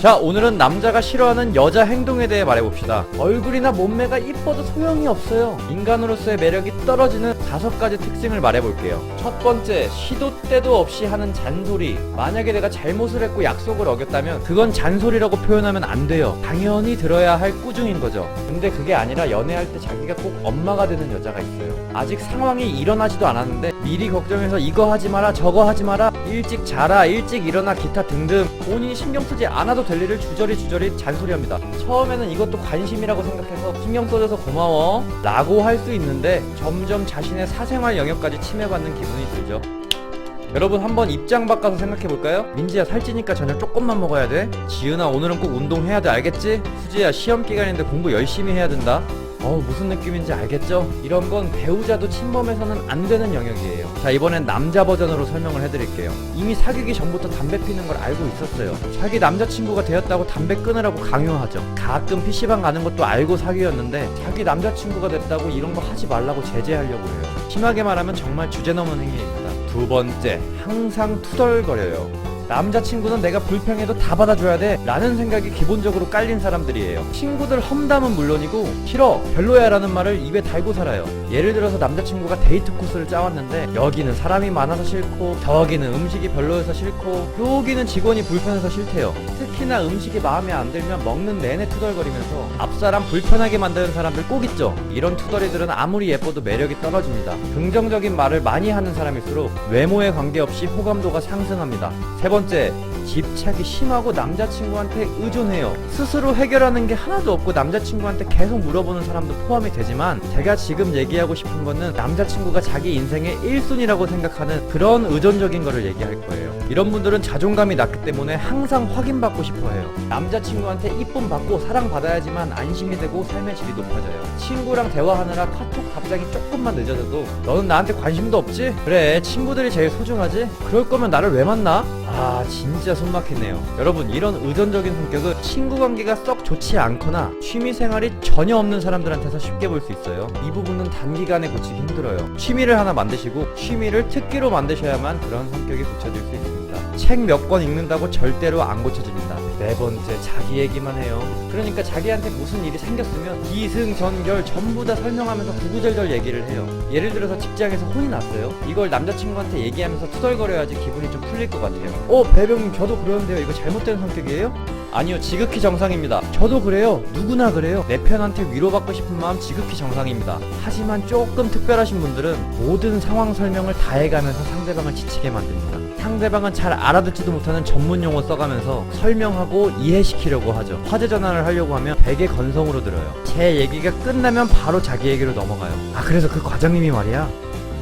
자 오늘은 남자가 싫어하는 여자 행동에 대해 말해봅시다. 얼굴이나 몸매가 이뻐도 소용이 없어요. 인간으로서의 매력이 떨어지는 다섯 가지 특징을 말해볼게요. 첫 번째 시도 때도 없이 하는 잔소리. 만약에 내가 잘못을 했고 약속을 어겼다면 그건 잔소리라고 표현하면 안 돼요. 당연히 들어야 할 꾸중인 거죠. 근데 그게 아니라 연애할 때 자기가 꼭 엄마가 되는 여자가 있어요. 아직 상황이 일어나지도 않았는데 미리 걱정해서 이거 하지 마라 저거 하지 마라 일찍 자라 일찍 일어나 기타 등등 본인이 신경 쓰지 않아도 될 일을 주저리 주저리 잔소리합니다 처음에는 이것도 관심이라고 생각해서 신경 써줘서 고마워 라고 할 수 있는데 점점 자신의 사생활 영역까지 침해받는 기분이 들죠 여러분 한번 입장 바꿔서 생각해볼까요? 민지야 살찌니까 저녁 조금만 먹어야 돼 지은아 오늘은 꼭 운동해야 돼 알겠지? 수지야 시험 기간인데 공부 열심히 해야 된다 어 무슨 느낌인지 알겠죠? 이런 건 배우자도 침범해서는 안 되는 영역이에요. 자 이번엔 남자 버전으로 설명을 해드릴게요. 이미 사귀기 전부터 담배 피는 걸 알고 있었어요. 자기 남자친구가 되었다고 담배 끊으라고 강요하죠. 가끔 PC방 가는 것도 알고 사귀었는데 자기 남자친구가 됐다고 이런 거 하지 말라고 제재하려고 해요. 심하게 말하면 정말 주제 넘은 행위입니다. 두 번째, 항상 투덜거려요. 남자친구는 내가 불평해도 다 받아줘야 돼 라는 생각이 기본적으로 깔린 사람들이에요. 친구들 험담은 물론이고 싫어 별로야 라는 말을 입에 달고 살아요. 예를 들어서 남자친구가 데이트 코스를 짜왔는데 여기는 사람이 많아서 싫고 저기는 음식이 별로여서 싫고 여기는 직원이 불편해서 싫대요. 특히나 음식이 마음에 안 들면 먹는 내내 투덜거리면서 앞사람 불편하게 만드는 사람들 꼭 있죠. 이런 투덜이들은 아무리 예뻐도 매력이 떨어집니다. 긍정적인 말을 많이 하는 사람일수록 외모에 관계없이 호감도가 상승합니다. 세번 째, 집착이 심하고 남자친구한테 의존해요. 스스로 해결하는 게 하나도 없고 남자친구한테 계속 물어보는 사람도 포함이 되지만 제가 지금 얘기하고 싶은 거는 남자친구가 자기 인생의 1순위라고 생각하는 그런 의존적인 거를 얘기할 거예요. 이런 분들은 자존감이 낮기 때문에 항상 확인받고 싶어 해요. 남자친구한테 이쁨 받고 사랑받아야지만 안심이 되고 삶의 질이 높아져요. 친구랑 대화하느라 카톡 답장이 조금만 늦어져도 너는 나한테 관심도 없지? 그래, 친구들이 제일 소중하지? 그럴 거면 나를 왜 만나? 아 진짜 손막히네요. 여러분 이런 의존적인 성격은 친구 관계가 썩 좋지 않거나 취미 생활이 전혀 없는 사람들한테서 쉽게 볼 수 있어요. 이 부분은 단기간에 고치기 힘들어요. 취미를 하나 만드시고 취미를 특기로 만드셔야만 그런 성격이 고쳐질 수 있습니다 책 몇 권 읽는다고 절대로 안 고쳐집니다. 네 번째 자기 얘기만 해요. 그러니까 자기한테 무슨 일이 생겼으면 기승전결 전부 다 설명하면서 구구절절 얘기를 해요. 예를 들어서 직장에서 혼이 났어요. 이걸 남자친구한테 얘기하면서 투덜거려야지 기분이 좀 풀릴 것 같아요. 어 배병님 저도 그러는데요. 이거 잘못된 성격이에요? 아니요 지극히 정상입니다. 저도 그래요. 누구나 그래요. 내 편한테 위로받고 싶은 마음 지극히 정상입니다. 하지만 조금 특별하신 분들은 모든 상황 설명을 다 해가면서 상대방을 지치게 만듭니다. 상대방은 잘 알아듣지도 못하는 전문 용어 써가면서 설명하고 이해시키려고 하죠. 화제 전환을 하려고 하면 되게 건성으로 들어요. 제 얘기가 끝나면 바로 자기 얘기로 넘어가요. 아 그래서 그 과장님이 말이야?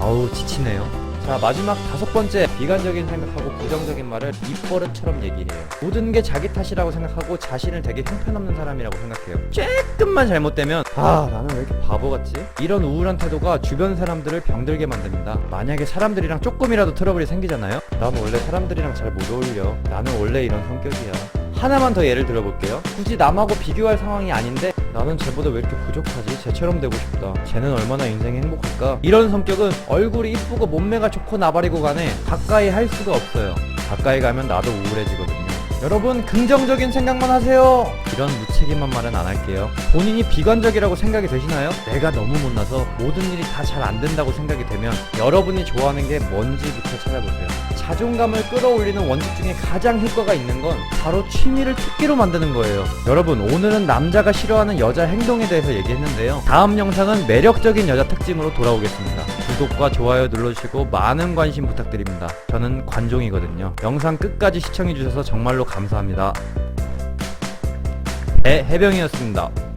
아우 지치네요 자 마지막 다섯 번째 비관적인 생각하고 부정적인 말을 입버릇처럼 얘기를 해요. 모든 게 자기 탓이라고 생각하고 자신을 되게 형편없는 사람이라고 생각해요. 조금만 잘못되면 아 나는 왜 이렇게 바보같지? 이런 우울한 태도가 주변 사람들을 병들게 만듭니다. 만약에 사람들이랑 조금이라도 트러블이 생기잖아요? 나는 원래 사람들이랑 잘 못 어울려. 나는 원래 이런 성격이야. 하나만 더 예를 들어볼게요. 굳이 남하고 비교할 상황이 아닌데 나는 쟤보다 왜 이렇게 부족하지? 쟤처럼 되고 싶다. 쟤는 얼마나 인생이 행복할까? 이런 성격은 얼굴이 이쁘고 몸매가 좋고 나발이고 간에 가까이 할 수가 없어요. 가까이 가면 나도 우울해지거든요. 여러분 긍정적인 생각만 하세요. 이런 무책임한 말은 안 할게요. 본인이 비관적이라고 생각이 되시나요? 내가 너무 못나서 모든 일이 다 잘 안 된다고 생각이 되면 여러분이 좋아하는 게 뭔지부터 찾아보세요. 자존감을 끌어올리는 원칙 중에 가장 효과가 있는 건 바로 취미를 특기로 만드는 거예요. 여러분 오늘은 남자가 싫어하는 여자 행동에 대해서 얘기했는데요. 다음 영상은 매력적인 여자 특징으로 돌아오겠습니다. 구독과 좋아요 눌러주시고 많은 관심 부탁드립니다. 저는 관종이거든요. 영상 끝까지 시청해주셔서 정말로 감사합니다. 배 해병이었습니다.